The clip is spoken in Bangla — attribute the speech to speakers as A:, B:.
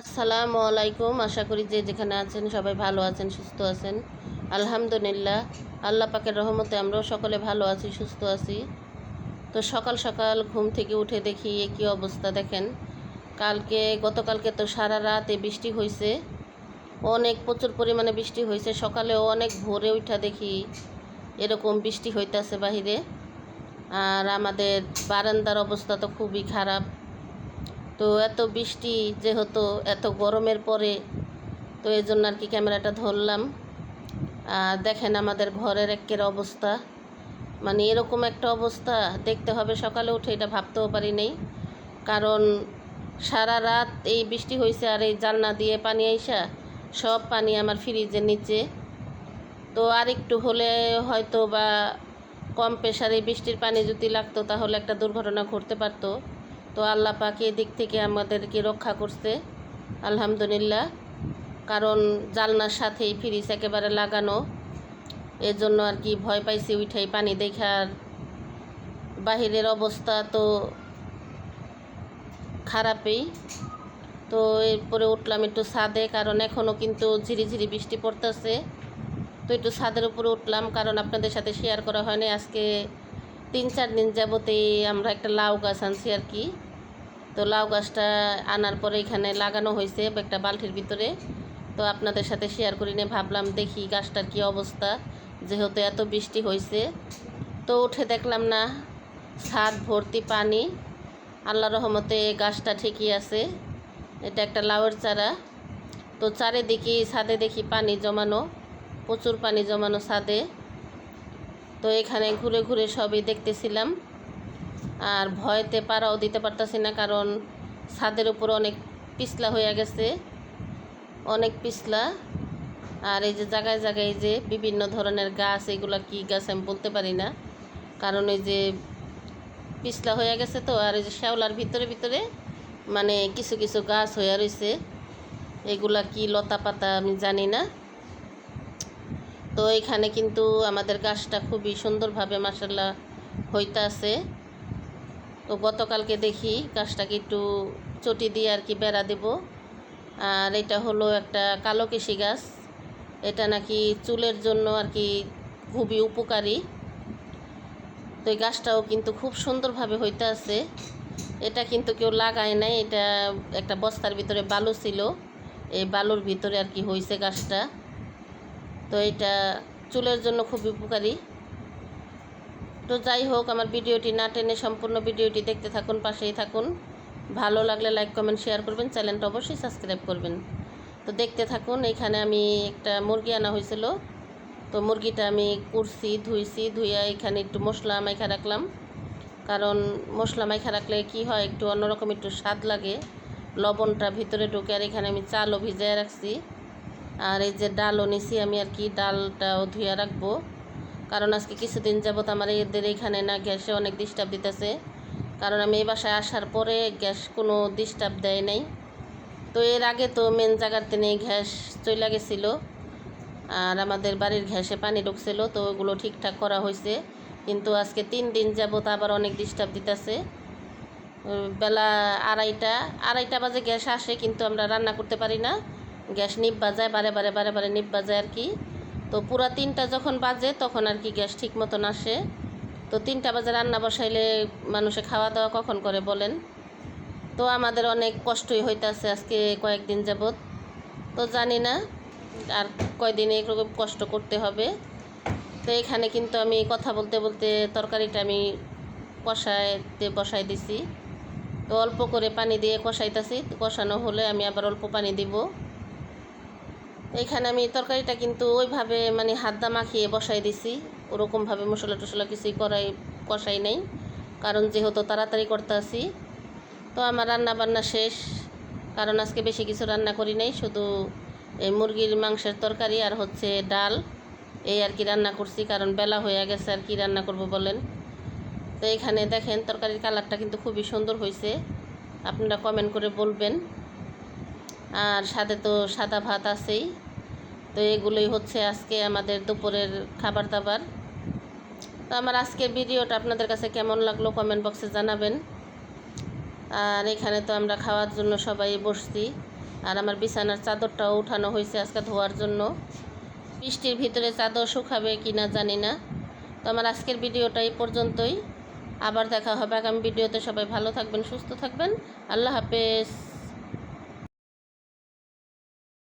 A: আসসালামু আলাইকুম। আশা করি যে যেখানে আছেন সবাই ভালো আছেন, সুস্থ আছেন। আলহামদুলিল্লাহ, আল্লাহ পাকের রহমতে আমরাও সকলে ভালো আছি, সুস্থ আছি। তো সকাল সকাল ঘুম থেকে উঠে দেখি এ কী অবস্থা দেখেন। কালকে, গতকালকে তো সারা রাতে বৃষ্টি হয়েছে অনেক প্রচুর পরিমাণে বৃষ্টি হয়েছে সকালেও অনেক ভোরে উঠা দেখি এরকম বৃষ্টি হইতেছে বাহিরে। আর আমাদের বারান্দার অবস্থা তো খুবই খারাপ। তো এত বৃষ্টি যেহেতু, এত গরমের পরে, তো এই জন্য আর কি ক্যামেরাটা ধরলাম। আর দেখেন আমাদের ঘরের একের অবস্থা। মানে এরকম একটা অবস্থা, দেখতে হবে সকালে উঠে, এটা ভাবতেও পারি নেই। কারণ সারা রাত এই বৃষ্টি হয়েছে আর এই জানলা দিয়ে পানি আইসা, সব পানি আমার ফ্রিজের নিচে। তো আর একটু হলে হয়তো বা কম প্রেশারে বৃষ্টির পানি যদি লাগতো, তাহলে একটা দুর্ঘটনা ঘটতে পারতো। তো আল্লাহ পাক দিক থেকে আমাদেরকে রক্ষা করছে, আলহামদুলিল্লাহ। কারণ জালনার সাথেই ফ্রিজ একেবারে লাগানো এর জন্য আর কি ভয় পাইছি উঠাই পানি দেখার। বাহিরের অবস্থা তো খারাপই। তো এরপরে উঠলাম একটু ছাদে, কারণ এখনও কিন্তু ঝিরিঝিরি বৃষ্টি পড়তেছে। তো একটু ছাদের উপরে উঠলাম, কারণ আপনাদের সাথে শেয়ার করা হয়নি। আজকে তিন চার দিন যাবতেই আমরা একটা লাউ গাছ আনছি আর কি। তো লাউ গাছটা আনার পরে এখানে লাগানো হয়েছে একটা বালতির ভিতরে। তো আপনাদের সাথে শেয়ার করি নিয়ে ভাবলাম দেখি গাছটার কি অবস্থা। যেহেতু এত বৃষ্টি হয়েছে, তো উঠে দেখলাম না, ছাদ ভর্তি পানি। আল্লাহ রহমতে গাছটা ঠিকই আছে, এটা একটা লাউয়ের চারা। তো চারিদিকে ছাদে দেখি পানি জমানো, প্রচুর পানি জমানো ছাদে। তো এখানে ঘুরে ঘুরে সবই দেখতেছিলাম। আর ভয়তে পাড়াও দিতে পারতাছি না, কারণ ছাদের উপর অনেক পিছলা হয়ে গেছে, অনেক পিছলা। আর এই যে জায়গায় জায়গায় যে বিভিন্ন ধরনের গাছ, এগুলা কি গাছ আমি বলতে পারি না, কারণ এই যে পিছলা হয়ে গেছে তো, আর এই যে শ্যাওলার ভিতরে ভিতরে মানে কিছু কিছু গাছ হয়ে রয়েছে, এগুলা কি লতা পাতা আমি জানি না। তো এখানে কিন্তু আমাদের গাছটা খুবই সুন্দরভাবে মাসাল্লাহ হইতে আছে তো গতকালকে দেখি গাছটাকে একটু চটি দিয়ে আর কি বেড়া দেব। আর এটা হলো একটা কালো কেশি গাছ। এটা নাকি চুলের জন্য আর কি খুবই উপকারী। তো এই গাছটাও কিন্তু খুব সুন্দরভাবে হইতে আছে। এটা কিন্তু কেউ লাগায় নাই। এটা একটা বস্তার ভিতরে বালু ছিল। এই বালুর ভিতরে আর কি হয়েছে গাছটা। তো এটা চুলের জন্য খুব উপকারী। তো যাই হোক, আমার ভিডিওটি না টেনে সম্পূর্ণ ভিডিওটি দেখতে থাকুন, পাশেই থাকুন। ভালো লাগলে লাইক কমেন্ট শেয়ার করবেন, চ্যানেলটা অবশ্যই সাবস্ক্রাইব করবেন। তো দেখতে থাকুন, এখানে আমি একটা মুরগি আনা হয়েছিল। তো মুরগিটা আমি কুরছি ধুইছি, ধুইয়া এখানে একটু মশলা মাইখা রাখলাম। কারণ মশলা মাইখা রাখলে কি হয়, একটু অন্যরকম একটু স্বাদ লাগে। লবণটা ভিতরে ঢুকে আর এখানে আমি চালও ভিজায় রাখছি। আর এই যে ডালও নিছি আমি আর কি, ডালটাও ধুয়ে রাখব। কারণ আজকে কিছুদিন যাবত আমার এদের এখানে না গ্যাসে অনেক ডিস্টার্ব দিতেছে। কারণ আমি এই বাসায় আসার পরে গ্যাস কোনো ডিস্টার্ব দেয় নাই। তো এর আগে তো মেন জায়গার নেই গ্যাস চলে গেছিল আর আমাদের বাড়ির ঘ্যাসে পানি ঢুকছিল, তো ওগুলো ঠিকঠাক করা হয়েছে কিন্তু আজকে তিন দিন যাবত আবার অনেক ডিস্টার্ব দিতেছে। বেলা আড়াইটা আড়াইটা বাজে গ্যাস আসে, কিন্তু আমরা রান্না করতে পারি না। গ্যাস নিপ বাজায় বারে বারে বারে বারে নিপ বাজায় আর কি। তো পুরা তিনটা যখন বাজে, তখন আর কি গ্যাস ঠিক মতন আসে। তো তিনটা বাজে রান্না বসাইলে মানুষে খাওয়া দাওয়া কখন করে বলেন? তো আমাদের অনেক কষ্টই হইতাছে আজকে কয়েকদিন যাবৎ। তো জানি না আর কয়দিন এরকম কষ্ট করতে হবে। তো এখানে কিন্তু আমি কথা বলতে বলতে তরকারিটা আমি কষাইতে বসাই দিছি। তো অল্প করে পানি দিয়ে কষাইতেছি, কষানো হলে আমি আবার অল্প পানি দিব। এখানে আমি তরকারিটা কিন্তু ওইভাবে মানে হাত দা মাখিয়ে বসাই দিছি। ওরকমভাবে মশলা টশলা কিছুই করাই, কষাই নাই। কারণ যেহেতু তাড়াতাড়ি করতে আসি তো আমার রান্না বান্না শেষ। কারণ আজকে বেশি কিছু রান্না করি নাই, শুধু এই মুরগির মাংসের তরকারি আর হচ্ছে ডাল। এই আর কি রান্না করছি, কারণ বেলা হয়ে গেছে আর কি রান্না করব বলেন। তো এখানে দেখেন তরকারির কালারটা কিন্তু খুবই সুন্দর হয়েছে আপনারা কমেন্ট করে বলবেন। আর সাথে তো সাদা ভাত আছেই। তো এগুলোই হচ্ছে আজকে আমাদের দুপুরের খাবার দাবার তো আমার আজকের ভিডিওটা আপনাদের কাছে কেমন লাগল কমেন্ট বক্সে জানাবেন। আর এখানে তো আমরা খাওয়ার জন্য সবাই বসছি। আর আমার বিছানার চাদরটাও উঠানো হয়েছে আজকে ধোয়ার জন্য। বৃষ্টির ভিতরে চাদর শুকাবে কি না জানি না। তো আমার আজকের ভিডিওটা এই পর্যন্তই। আবার দেখা হবে আগামী ভিডিওতে। সবাই ভালো থাকবেন, সুস্থ থাকবেন। আল্লাহ হাফেজ।